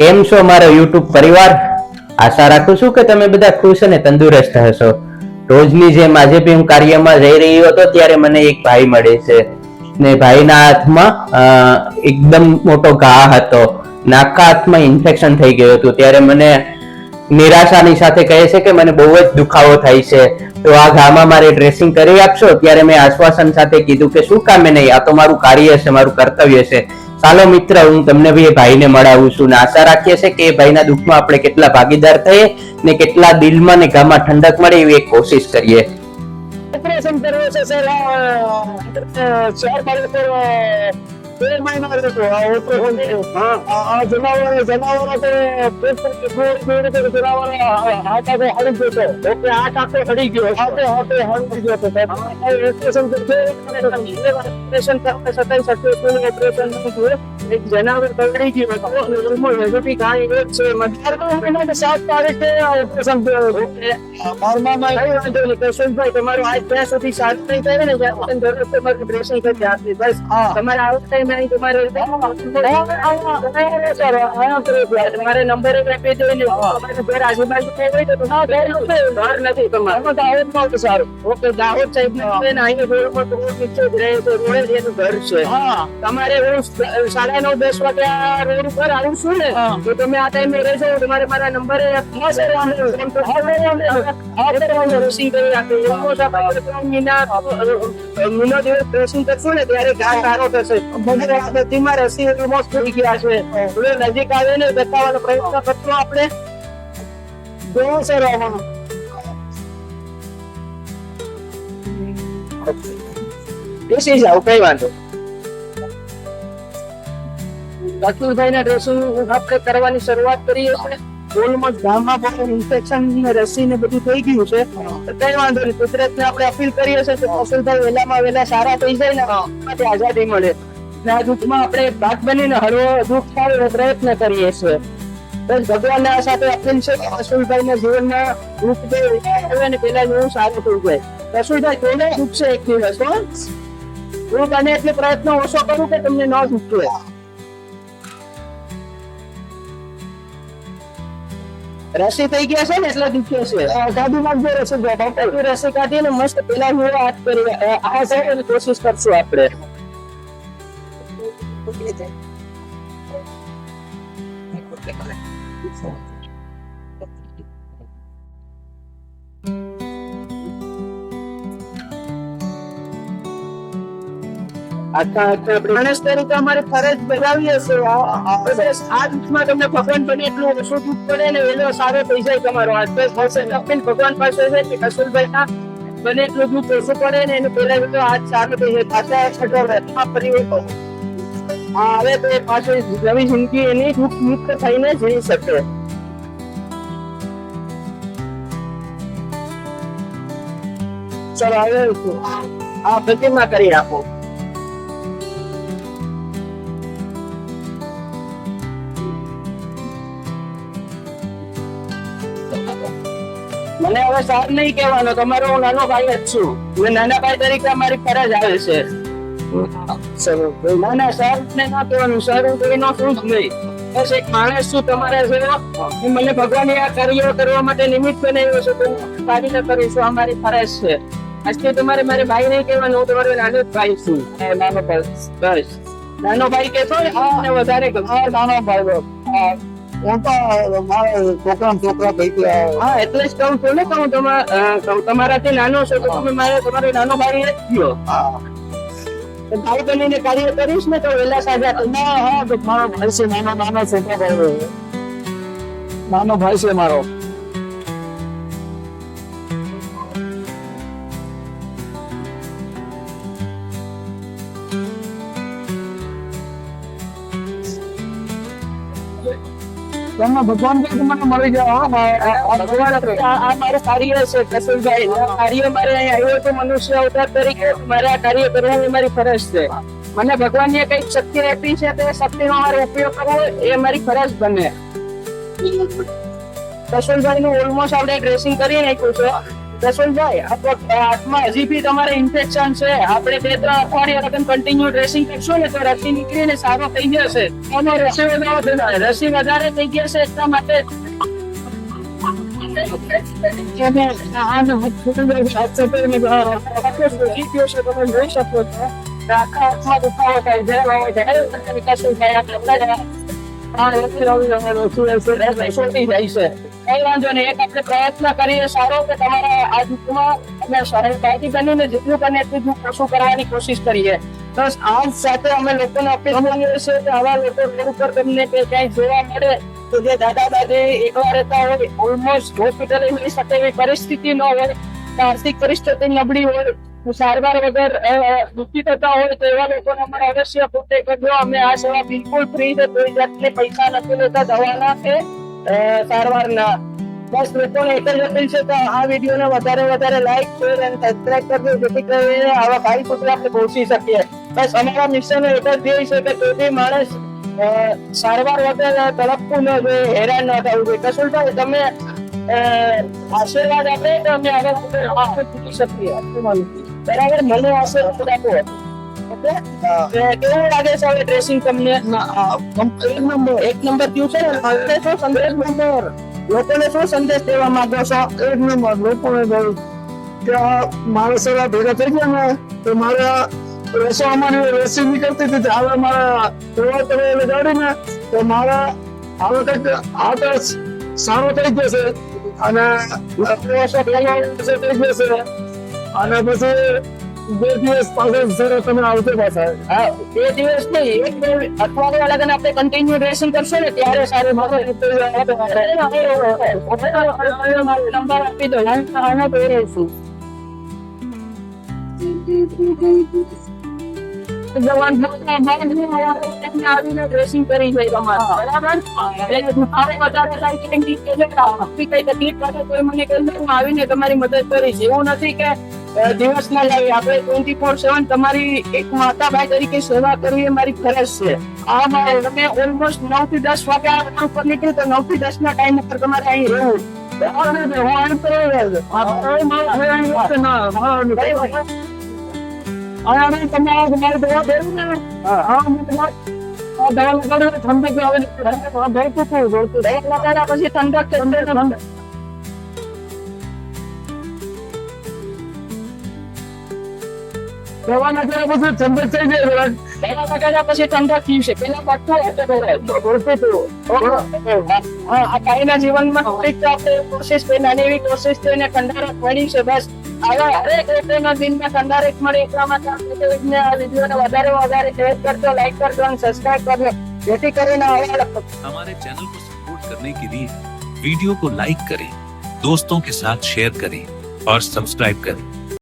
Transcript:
કેમ છો મારો યુટ્યુબ પરિવાર? આશા રાખું છું કે તમે બધા ખુશ અને તંદુરસ્ત હશો. રોજની જેમ આજે બી હું કાર્યમાં જઈ રહ્યો હતો ત્યારે મને એક ભાઈ મળે છે. ને ભાઈના હાથમાં એકદમ મોટો ઘા હતો. નાકા હાથમાં ઇન્ફેક્શન થઈ ગયું હતું. ત્યારે મને નિરાશાની સાથે કહે છે કે મને બહુ જ દુખાવો થાય છે. તો આ ઘામાં મારે ડ્રેસિંગ કરી આપશો? ત્યારે મેં આશ્વાસન સાથે કીધું કે શું કામે નહીં આ તો મારું કાર્ય છે, મારું કર્તવ્ય છે. ચાલો મિત્ર, હું તમને ભાઈ ભાઈને મળાવું છું ને આશા રાખીએ છીએ કે એ ભાઈના દુઃખમાં આપણે કેટલા ભાગીદાર થઈએ ને કેટલા દિલમાં ને ગામાં ઠંડક મળે એવી એક કોશિશ કરીએ. ઓપરેશન કરવું છે સર શેર પર તેર મહિના હતું આ ઓપરેશન હા આ જનાવરો જનાવરો તો પેટ ગોળ તો જનાવરો હાથ આખો હળી ગયો તો ઓકે હાથ આખો હળી ગયો હાથે હાથે હળી ગયો તો ઓપરેશન કરશે ઓપરેશન કરતા છતાંય સક્સેસફુલ ઓપરેશન એક જનાવર બગડી નહીં તમારું નહીં આઉટ ટાઈમ અહીં તમારે તો સારું ઓકે રોડ જ છે તમારે નવ દસ રોડ ઉપર આવું છું ને તો તમે આ ટાઈમે રહેજો. તમારે મારા નંબરે ડ્રેસિંગ કરી દિવસ ડ્રેસિંગ કરશું ને ત્યારે ઘા સારો થશે. બધીમાં રસી ઓલમોસ્ટ થઈ ગયા છે. હવે નજીક આવે ને બતાવવાનો પ્રયત્ન કરશું આપણે. જોવો સર બેસી જાવ કઈ વાંધો લક્ષ્મીભાઈ ના ડ્રેસિંગ આપણે કરવાની શરૂઆત કરીએ છીએ ઓલમોસ્ટ ગામમાં પણ ઇન્ફેક્શન ને રસી ને બધું થઈ ગયું છે. તો કઈ વાંધો નહીં કુદરત ને આપણે અપીલ કરીએ છીએ કે કૌશલભાઈ વહેલામાં વહેલા સારા થઈ જાય ને માટે આઝાદી મળે. ને આ દુઃખમાં આપણે ભાગ બનીને હળવો દુઃખ થાય પ્રયત્ન કરીએ છીએ. બસ ભગવાન આ સાથે અપીલ છે કે કશુલભાઈ ના જીવનમાં દુઃખ જે આવે ને પેલા જેવું સારું થઈ જાય. કશુલભાઈ થોડે દુઃખ છે એક દિવસ, હું. બને એટલે પ્રયત્ન ઓછો કરું કે તમને ન દુઃખે રસી થઈ ગયા છે ને એટલે દુખ્યો છે. કાઢી નાખજો રસી ડોક્ટર રસી કાઢી ને મસ્ત પેલા હું હાથ કરી આ સાઈડ કોશિશ કરશું આપણે. આખા માણસ તરીકે અમારે ફરજ બજાવી હશે આ- દુઃખમાં તમને ભગવાન બને એટલું ઓછું દુઃખ પડે ને એનો સારો જાય તમારો. હાથ થશે અપીલ ભગવાન પાસે છે કે કશુલભાઈ ના બને એટલું દુઃખ ઓછું પડે ને એનું પહેલા તો આજ સારો થઈ પાછા છઠો રથમાં ફરી વળો. હવે તો એ પાછળ નવી જિંદગી એની દુઃખ મુક્ત થઈને જીવી શકે. ચલો હવે આ પ્રતિમા કરી આપો. મને હવે સાર નહીં કહેવાનો તમારો હું નાનો ભાઈ જ છું. મેં નાના ભાઈ તરીકે અમારી ફરજ આવે છે. ના ના સર ને ના કહેવાનું સર હું કોઈ નો છું જ નહીં. બસ એક માણસ છું તમારા જેવો. હું મને ભગવાન આ કાર્યો કરવા માટે નિમિત્ત બનાવ્યો છે તો હું સારી રીતે કરું છું અમારી ફરજ છે. આજથી તમારે મારે ભાઈ નહીં કહેવાનું હું તમારો નાનો જ ભાઈ છું. નાનો ભાઈ. બસ. નાનો ભાઈ કહેતો ને વધારે ગમે. નાનો ભાઈ હું તો મારા છોકરા છોકરા પૈકી હા એટલે જ કહું છું ને કે હું તમા- તમારાથી નાનો છો તો તમે મારે તમારો નાનો ભાઈ જ તો ભાઈ બનીને કાર્ય કરીશ ને તો વેલા સાજા ના હા મારો ભાઈ છે નાનો નાનો છોકરો ભાઈ. નાનો ભાઈ છે મારો. તમને ભગવાન કે મને મળી ભગવાન આ મારું કાર્ય છે કસુરભાઈ કાર્ય મારે આવ્યો તો મનુષ્ય અવતાર તરીકે. મારે આ કાર્ય કરવાની મારી ફરજ છે. મને ભગવાનને કંઈક શક્તિ આપી છે, તો શક્તિનો મારે ઉપયોગ કરવો એ મારી ફરજ બને. કસુરભાઈ નું ઓલમોસ્ટ આપણે ડ્રેસિંગ કરી નાખ્યું છે. જસવંતભાઈ હાથમાં હજી બી તમારે ઇન્ફેક્શન છે. આપણે બે ત્રણ અઠવાડિયા લગન કન્ટિન્યુ ડ્રેસિંગ કરશું ને તો રસી નીકળીને સારો થઈ જશે એનો રસી વધારે રસી વધારે થઈ એટલા માટે ગયો છે રહેશે, છૂટી જાય છે. કઈ વાંધો નહીં. એક આપણે પ્રયત્ન કરીએ સારો કે તમારા આ જૂથમાં અમે સહાયતાથી બનીને જેટલું બને એટલું ઓછું કરવાની કોશિશ કરીએ. બસ આ સાથે અમે લોકોને અપીલ કરીએ છીએ કે આવા લોકો રોડ ઉપર તમને કે ક્યાંય જોવા મળે તો જે દાદા દાદી એકલા રહેતા હોય ઓલમોસ્ટ હોસ્પિટલે મળી શકે એવી પરિસ્થિતિ ન હોય, આર્થિક પરિસ્થિતિ નબળી હોય, સારવાર વગર દુઃખી થતા હોય તો એવા લોકોને અમારે અવશ્ય પોતે કરજો. અમે આ સેવા બિલકુલ ફ્રી છે, કોઈ જાતને પૈસા નથી લેતા દવાના કે સારવારના બસ લોકોને એક જ અપીલ છે કે આ વિડીયોને વધારે વધારે લાઈક શેર અને સબસ્ક્રાઇબ કરજો, જેથી કરીને આવા ભાઈ સુધી આપણે પહોંચી શકીએ. બસ અમારા મિશન એક જ ધ્યેય છે કે કોઈ બી માણસ સારવાર વગર તડપતું ન જોઈએ હેરાન ન થવું જોઈએ. કશુલભાઈ તમે આશીર્વાદ આપે તો અમે આગળ પૂછી શકીએ. બરાબર? મને આશીર્વાદ આપો. કેવું લાગે છે હવે ડ્રેસિંગ તમને? એક નંબર એક નંબર થયું છે હવે શું સંદેશ નંબર લોકોને શું સંદેશ દેવા માંગો છો? એક નંબર લોકોને કહ્યું કે મારા સરા ભેગા થઈ ગયા ને તો મારા રસો અમારી રસી નીકળતી હતી હવે મારા સેવા કરે એટલે ગાડીને તો મારા હવે કંઈક આદર્શ સારો થઈ જશે અને વર્ષો થઈ જશે અને પછી બે દિવસ પાછળ સર તમે આવશે પાછા. હા. બે દિવસ નહીં એક બે અઠવાડિયા લગન આપણે કન્ટિન્યુ ડ્રેસિંગ કરશો ને ત્યારે સારું નંબર આપી દો આનો પહેરીશું જવાન આવીને ડ્રેસિંગ કરી જાય તમારે. બરાબર? એટલે દુખાવો વધારે થાય કઈ તકલીફ પડે તો મને કહી હું આવીને તમારી મદદ કરીશ. એવું નથી કે અ, દિવસના લાવી. આપણે ટ્વેન્ટી ફોર સેવન તમારી એક માતાભાઈ તરીકે સેવા કરવી એ મારી ફરજ છે. આ મારે તમે ઓલમોસ્ટ નવથી દસ વાગ્યા ઉપર નીકળ્યું તો નવથી દસ ના ટાઈમ ઉપર તમારે અહીં રહેવું. ઠંડક ને? દવા લગાડ્યા પછી ઠંડક છે, ઠંડક છે, ઠંડક. દવા નાખ્યા પછી ઠંડક થઈ જાય જરાક. દવા લગાડ્યા પછી ઠંડક થયું છે પેલા પટ્ટો હતો પહેલા. ભરતું હતું. હા આ કાયના જીવનમાં થોડીક તો આપણે કોશિશ કરી નાની એવી કોશિશ કરીને ઠંડારક મળી છે બસ આવા હરેક લોકોના દિનમાં ઠંડારક મળે એટલા માટે આપણે તો એને આ વિડીયોને વધારે વધારે શેર કરજો લાઈક કરજો અને સબસ્ક્રાઇબ કરજો જેથી કરીને આવા हमारे चैनल को सपोर्ट करने के लिए वीडियो को लाइक करें दोस्तों के साथ शेयर करें और सब्सक्राइब करें